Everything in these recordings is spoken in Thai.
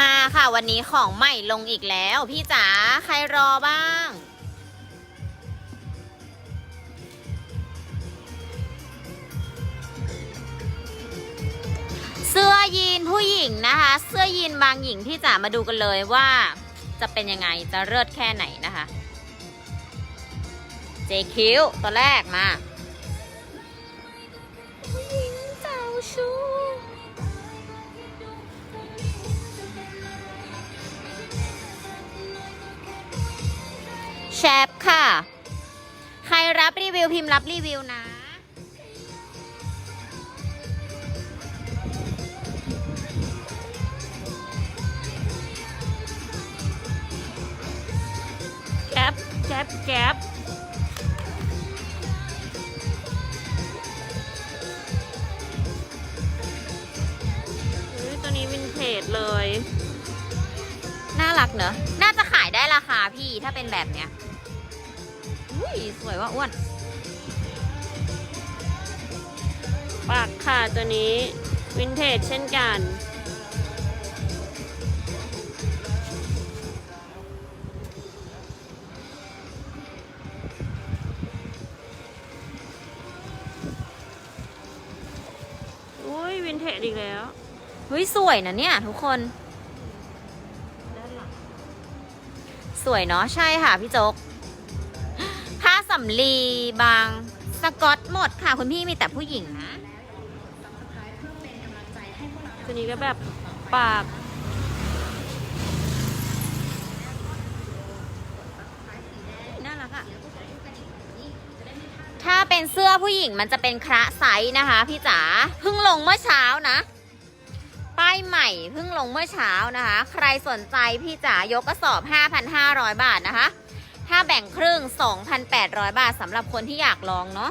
มาค่ะวันนี้ของใหม่ลงอีกแล้ว พี่จ๋าใครรอบ้าง เสื้อยีนผู้หญิงนะคะ เสื้อยีนบางหญิงพี่จ๋ามาดูกันเลยว่า จะเป็นยังไงจะเลิศแค่ไหนนะคะ JQ ตัวแรกมา แชปค่ะ ใครรับรีวิวพิมพ์รับรีวิวนะ แก๊ปแก๊ปแก๊ป เป็นแบบเนี้ยอุ้ยสวยว่าอ้วน ปากค่ะตัวนี้วินเทจเช่นกัน อุ้ยวินเทจอีกแล้ว เฮ้ย สวยนะเนี่ยทุกคน สวยเนาะใช่ค่ะพี่โจ๊กผ้าสำลีบางสกอตหมดค่ะ คุณพี่มีแต่ผู้หญิงนะตัวนี้ก็แบบปาก น่ารักอะถ้าเป็นเสื้อผู้หญิงมันจะเป็นคระไซส์นะคะ พี่จ๋าเพิ่งลงเมื่อเช้านะ ป้ายใหม่เพิ่งลงเมื่อเช้านะคะ ใครสนใจพี่จ๋ายกกระสอบ 5,500 บาทนะคะ ถ้าแบ่งครึ่ง 2,800 บาทสำหรับคนที่อยากลองเนาะ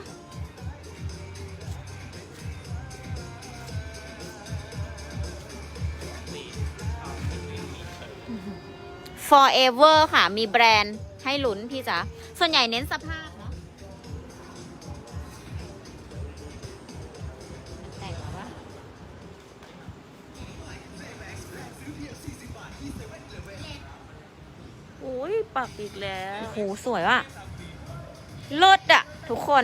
forever ค่ะ มีแบรนด์ให้ลุ้นพี่จ๋าส่วนใหญ่เน้นสภาพ ปากอีกแล้วโหสวยว่ะลดอะทุกคน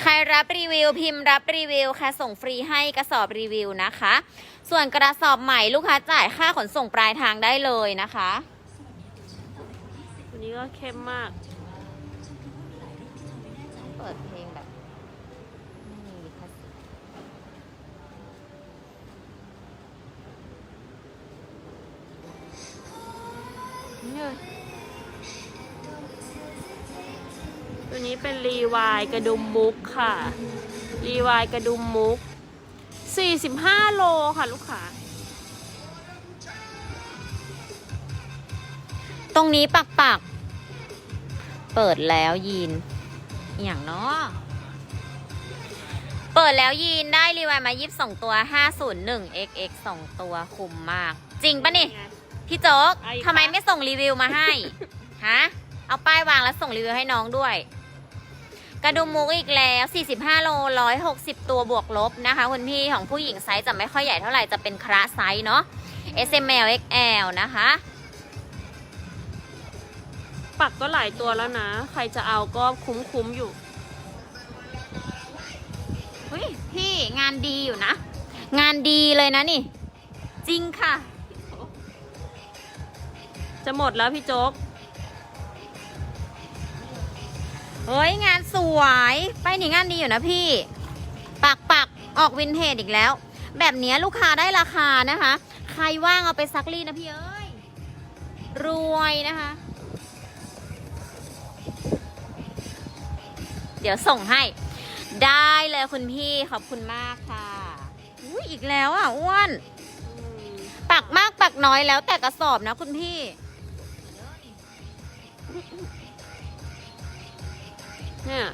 ใครรับรีวิวพิมพ์รับรีวิวค่ะส่งฟรีให้กระสอบรีวิวนะคะ ส่วนกระสอบใหม่ลูกค้าจ่ายค่าขนส่งปลายทางได้เลยนะคะตัวนี้ก็เข้มมาก เปิดเพลงแบบไม่มีลิขสิทธิ์นี่ เลย ตัวนี้เป็นรีวายกระดุมมุกค่ะ รีวายกระดุมมุก 45 โลค่ะลูกค้าตรงนี้ปักปัก เปิดแล้วยีน อย่างเนาะเปิดแล้วยีนได้รีวายมายิบสองตัว 501 xx สองตัวคุ้มมาก จริงปะนี่ พี่โจ๊กไอ้คะทำไมไม่ส่งรีวิวมาให้ ฮะ เอาป้ายวางแล้วส่งรีวิวให้น้องด้วย กระดุมมุกอีกแล้ว 45 โล 160 ตัวบวกลบนะคะคุณพี่ของผู้หญิงไซส์จะไม่ค่อยใหญ่เท่าไหร่ จะเป็นคระไซส์เนาะ S M L X L นะคะ ปักก็หลายตัวแล้วนะ ใครจะเอาก็คุ้มๆอยู่ เฮ้ยพี่งานดีอยู่นะ งานดีเลยนะนี่ จริงค่ะ จะหมดแล้วพี่โจ๊ก เฮ้ย งานสวย ไปนี่งานดีอยู่นะพี่ ปักปักออกวินเทจอีกแล้ว แบบนี้ลูกค้าได้ราคานะคะ ใครว่างเอาไปซักรีดนะพี่เอ้ย รวยนะคะ เดี๋ยวส่งให้ ได้เลยคุณพี่ขอบคุณมากค่ะอุ้ยอีกแล้วอะอ้วนปักมากปักน้อยแล้วแต่กระสอบนะคุณพี่ เนี่ย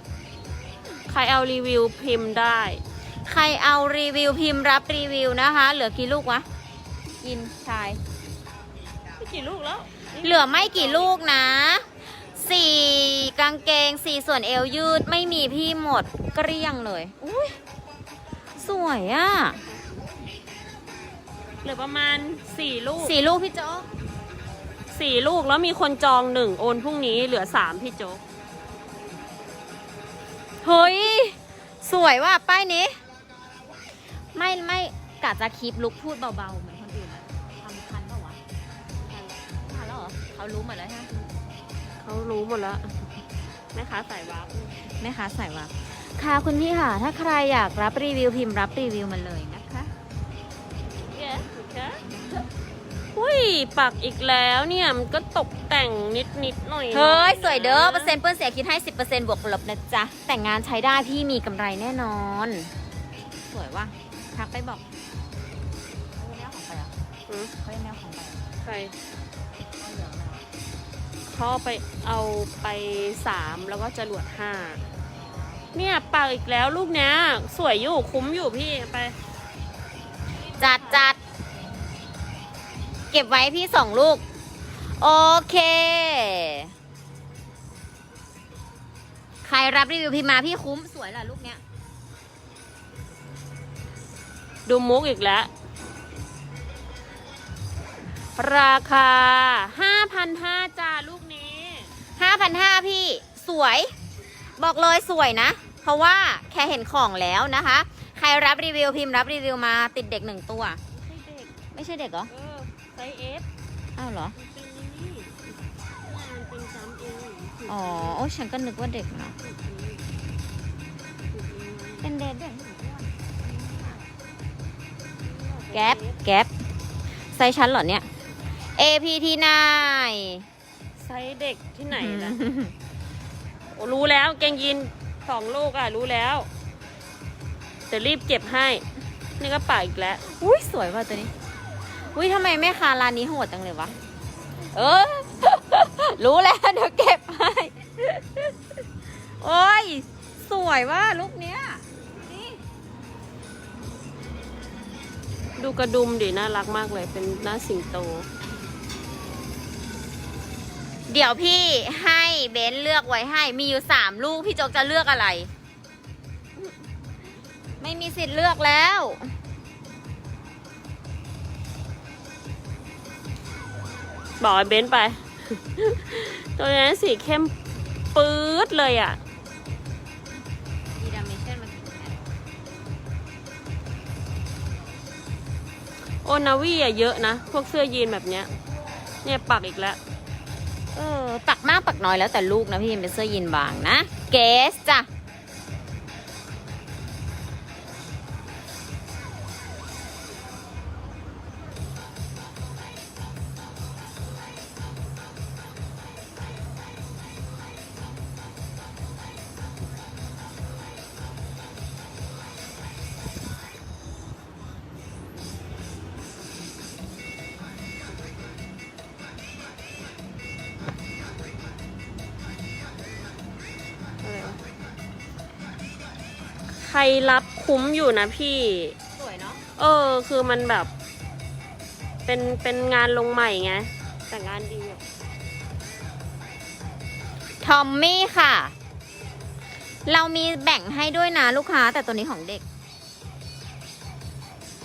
ใครเอารีวิวพิมพ์ได้ ใครเอารีวิวพิมพ์รับรีวิวนะคะ เหลือกี่ลูกวะ กินชายไม่กี่ลูกแล้ว เหลือไม่กี่ลูกนะสี่กางเกงสี่ส่วนเอวยืดไม่มีพี่หมดเกลี้ยงเลย อุ้ยสวยอะ่ะเหลือประมาณสี่ลูกสี่ลูกพี่โจ๊ก สี่ลูกแล้วมีคนจองหนึ่งโอนพรุ่งนี้เหลือสามพี่โจ๊กเฮ้ย สวยว่ะป้ายนี้ ไม่ไม่กะจะคลิปลุกพูดเบาๆ เหมือนคนอื่นอะทำทันเปล่าวะทันทันแล้วเหรอเขารู้หมดแล้วใช่ไหมเขารู้หมดแล้วแม่ค้าสายวาร์ปแม่ค้าใส่ว่าค่ะคุณพี่ค่ะ ถ้าใครอยากรับรีวิวพิมพ์รับรีวิวมาเลยนะ อุ้ยปักอีกแล้วเนี่ย มันก็ตกแต่งนิดนิดๆหน่อยๆเฮ้ย สวยเด้อนะเปอร์เซ็นต์เปื้อนเสียคิดให้ 10%บวกลบนะจ๊ะ แต่งงานใช้ได้พี่มีกำไรแน่นอน สวยว่ะทักไปบอกเขาแนวของไปอะหือเขาแนวของไปใครเอาเหลืองเลยเขาเอาไปเอาไปสามแล้วก็จรวดห้าเนี่ยปักอีกแล้วลูกเนี้ยสวยอยู่คุ้มอยู่พี่ไป จัดจัด เก็บไว้พี่สองลูก โอเค ใครรับรีวิวพิมพ์มาพี่คุ้มสวยล่ะลูกเนี้ย ดูมุกอีกแล้ว ราคา5,500จ้าลูกนี้ห้าพันห้าพี่สวย บอกเลยสวยนะ เพราะว่าแค่เห็นของแล้วนะคะ ใครรับรีวิวพิมพ์รับรีวิวมาติดเด็กหนึ่งตัว ไม่เด็กไม่ใช่เด็กเหรอเออ ไซส์เอฟอ้าวเหรอ มันเป็นนี่มันเป็นซ้ำเองอ๋อ โอ้ฉันก็นึกว่าเด็กเนาะเป็นเด็กด้วยแก๊ปแก๊ปไซส์ชั้นเหรอเนี่ย APT 9ไซส์เด็กที่ไหนล่ะโอ้รู้แล้วเกงยีนสองลูกอะ รู้แล้วแต่รีบเก็บให้ นี่ก็ปากอีกแล้ว อุ้ยสวยว่ะตัวนี้ อุ้ยทำไมแม่ค้าร้านนี้โหดจังเลยวะ เออ รู้แล้วเดี๋ยวเก็บให้ โอ้ย สวยว่ะลูกเนี้ย ดูกระดุมดิน่ารักมากเลย เป็นหน้าสิงโต เดี๋ยวพี่ให้เบนซ์เลือกไว้ให้ มีอยู่สามลูก พี่โจกจะเลือกอะไร ไม่มีสิทธิ์เลือกแล้ว บอกไอ้เบนซ์ไป ตัวนี้สีเข้มปื๊ดเลยอะ ดีดามชั่นมันโอนาวีอะเยอะนะ พวกเสื้อยีนแบบเนี้ย เนี่ยปักอีกแล้ว เออ ปักมากปักน้อยแล้วแต่ลูกนะพี่เป็นเสื้อยีนบางนะ เกสจ้ะ คุ้มอยู่นะพี่ สวยเนาะเออ คือมันแบบ เป็นเป็นงานลงใหม่ไง แต่งานดีอะทอมมี่ค่ะ เรามีแบ่งให้ด้วยนะลูกค้า แต่ตัวนี้ของเด็ก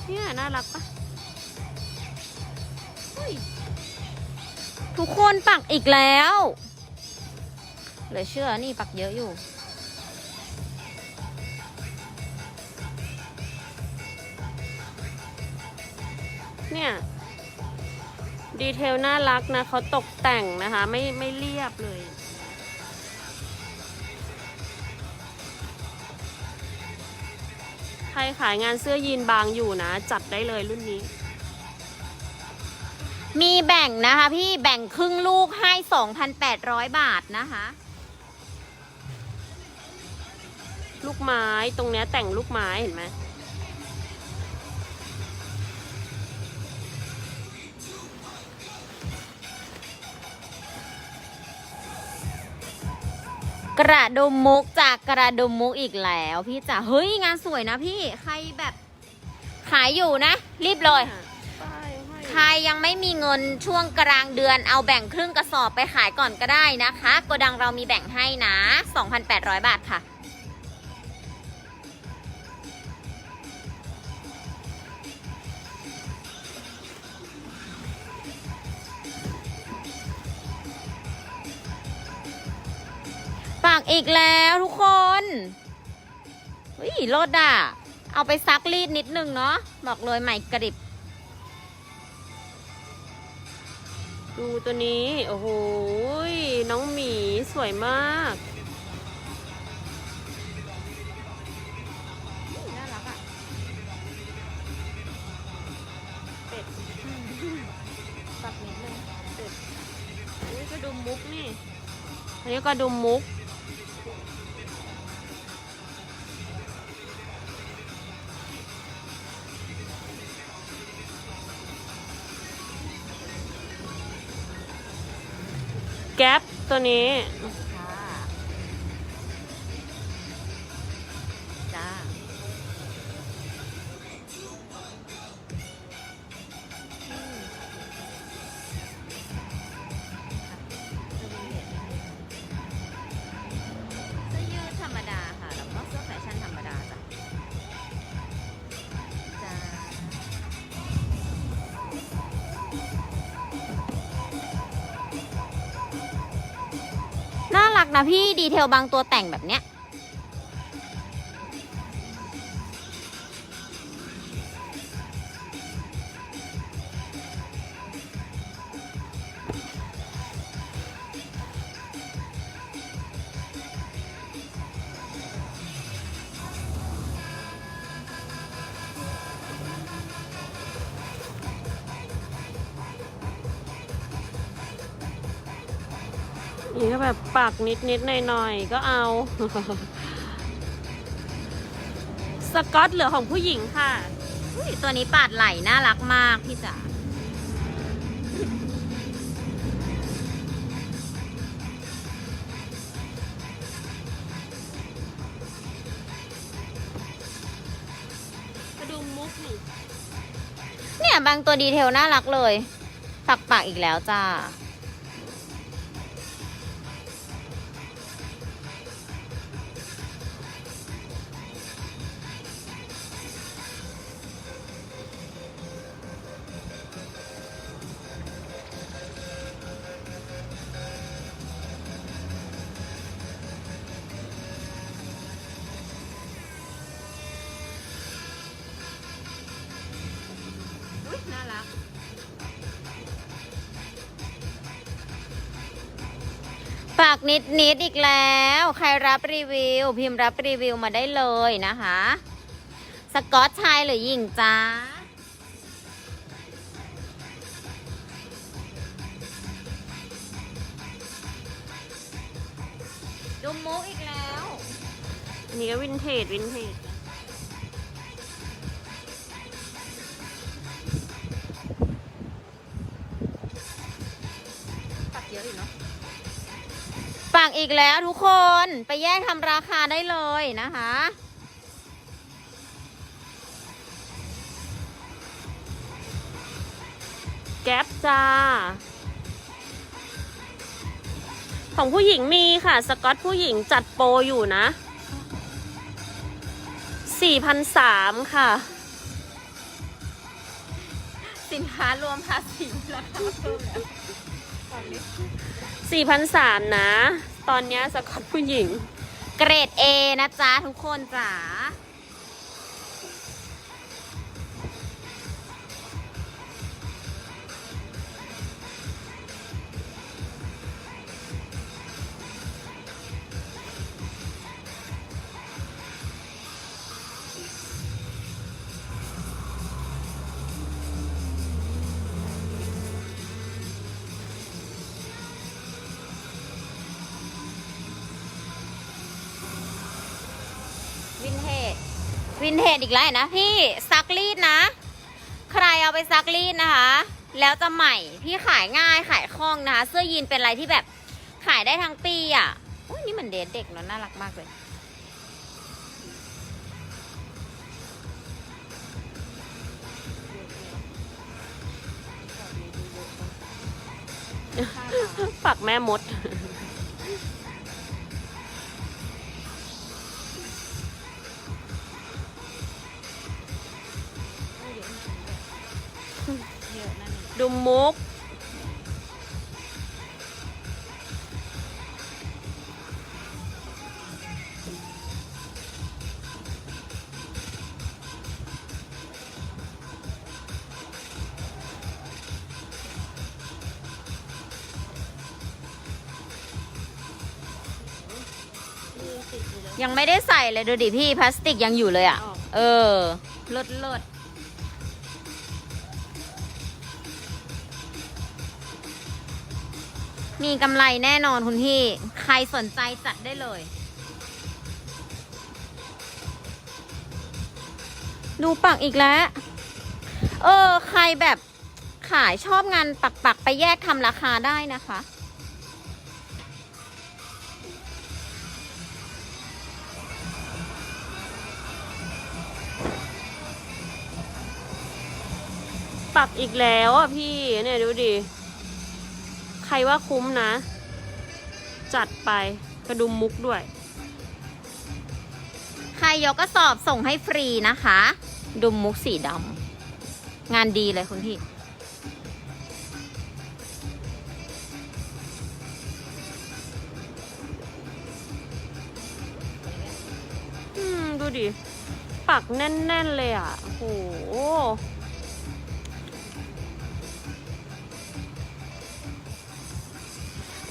เนี่ยน่ารักปะทุกคนปักอีกแล้วเหลือเชื่อนี่ปักเยอะอยู่ เนี่ย ดีเทลน่ารักนะเขาตกแต่งนะคะ ไม่ไม่เรียบเลย ใครขายงานเสื้อยีนบางอยู่นะ จัดได้เลยรุ่นนี้ มีแบ่งนะคะพี่แบ่งครึ่งลูกให้ 2,800 บาทนะคะ ลูกไม้ตรงเนี้ยแต่งลูกไม้เห็นไหม ระดุมมุกจากกระดุมมุกอีกแล้วพี่จ๋าเฮ้ยงานสวยนะพี่ใครแบบขายอยู่นะ รีบเลย ป้ายห้อยใครยังไม่มีเงินช่วงกลางเดือนเอาแบ่งครึ่งกระสอบไปขายก่อนก็ได้นะคะโกดังเรามีแบ่งให้นะ 2,800 บาทค่ะ อีกแล้วทุกคนเฮ้ยรถอะ เอาไปซักรีดนิดนึงเนาะบอกเลยใหม่กริบ ดูตัวนี้ โอ้โหยน้องหมีสวยมาก น่ารักอะ เป็ดปรับนิดนึงอันนี้ก็ดูมุกนี่อันนี้ก็ดูมุก นี้ น่ารักนะพี่ดีเทลบางตัวแต่งแบบเนี้ย ก็แบบปากนิดนิดหน่อยหน่อยๆก็เอา สกอตเหลือของผู้หญิงค่ะอุ๊ยตัวนี้ปาดไหล่น่ารักมากพี่จ๋ากระดุมมุกนี่เนี่ยบางตัวดีเทลน่ารักเลยปักปากอีกแล้วจ้า นิดนิดอีกแล้ว ใครรับรีวิว พิมพ์รับรีวิวมาได้เลยนะคะ สกอตชายหรือหญิงจ้าดูมุกอีกแล้วอันนี้ก็วินเทจวินเทจ ปักอีกแล้วทุกคนไปแยกทำราคาได้เลยนะคะ แก๊ปจ้า ของผู้หญิงมีค่ะ สกอตผู้หญิงจัดโปรอยู่นะสี่พันสามค่ะ สินค้ารวมภาษีราคาเพิ่มแล้วตอนนี้ สี่พันสามนะ ตอนเนี้ยสกอตผู้หญิง เกรด A นะจ๊ะทุกคนจ๋า นเทจอีกแล้วนะพี่ซักรีดนะ ใครเอาไปซักรีดนะคะ แล้วจะใหม่พี่ขายง่ายขายคล่องนะคะเสื้อยีนเป็นอะไรที่แบบขายได้ทั้งปีอะ่ะอุ้ยนี่มันเดทเด็กเนอะน่ารักมากเลยปักแม่มด กยังไม่ได้ใส่เลยดูดิพี่พลาสติกยังอยู่เลยอะอ๋อเออเลิศเลิศ มีกำไรแน่นอนคุณพี่ ใครสนใจจัดได้เลย ดูปักอีกแล้ว เออ ใครแบบขายชอบงานปักปักไปแยกทำราคาได้นะคะ ปักอีกแล้วอะพี่เนี่ยดูดิ รว่าคุ้มนะ จัดไปกระดุมมุกด้วย ใครยกกระสอบส่งให้ฟรีนะคะ ดุมมุกสีดำงานดีเลยคุณพี่ อืม ดูดิ ปักแน่น ๆ เลยอะโอ้โห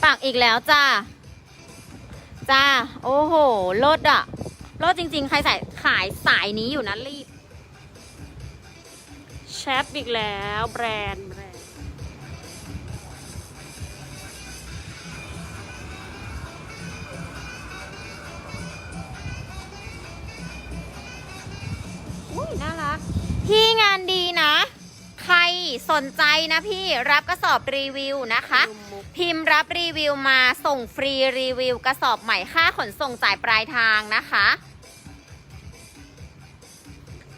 ปักอีกแล้วจ้าจ้าโอ้โหลดอะลดจริง ๆ ใครใส่ขายสายนี้อยู่นะรีบแชปอีกแล้วแบรนด์แบรนด์อุ้ยน่ารัก พี่งานดีนะ ใครสนใจนะพี่รับกระสอบรีวิวนะคะ พิมพ์รับรีวิวมาส่งฟรีรีวิว กระสอบใหม่ค่าขนส่งจ่ายปลายทางนะคะ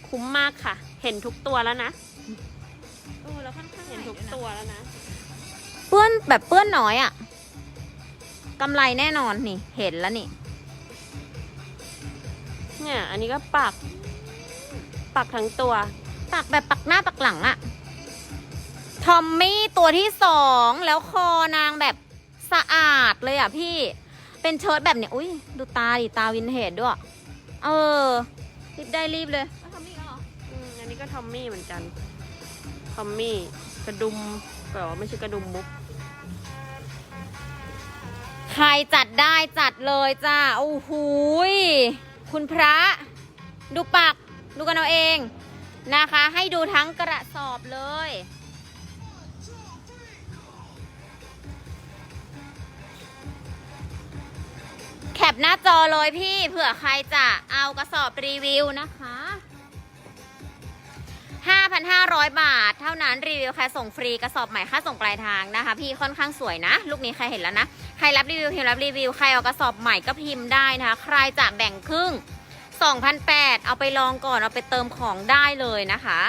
คุ้มมากค่ะ เห็นทุกตัวแล้วนะเออแล้วค่อนข้างเห็นทุกตัวแล้วนะ เปื้อนแบบเปื้อนน้อยอะกำไรแน่นอนนี่ เห็นแล้วนี่ เนี่ย อันนี้ก็ปัก ปักทั้งตัว ปักแบบปักหน้าปักหลังอะ ทอมมี่ตัวที่สองแล้วคอนางแบบสะอาดเลยอะพี่ เป็นเชิ้ตแบบเนี้ยอุ้ยดูตาดิตาวินเทจด้วย เออ รีบได้รีบเลยทอมมี่เหรออืมอันนี้ก็ทอมมี่เหมือนกัน ทอมมี่กระดุมแต่ว่าไม่ใช่กระดุมมุก ใครจัดได้จัดเลยจ้าโอ้โหยคุณพระ ดูปักดูกันเอาเองนะคะ ให้ดูทั้งกระสอบเลย ปหน้าจอเลยพี่เผื่อใครจะเอากระสอบรีวิวนะคะ 5,500 บาท เท่านั้นรีวิวใครส่งฟรีกระสอบใหม่ค่าส่งปลายทางนะคะ พี่ค่อนข้างสวยนะ ลูกนี้ใครเห็นแล้วนะ ใครรับรีวิวพิมพ์รับรีวิวใครเอากระสอบใหม่ก็พิมพ์ได้นะคะ ใครจะแบ่งครึ่ง2,008เอาไปลองก่อนเอาไปเติมของได้เลยนะคะ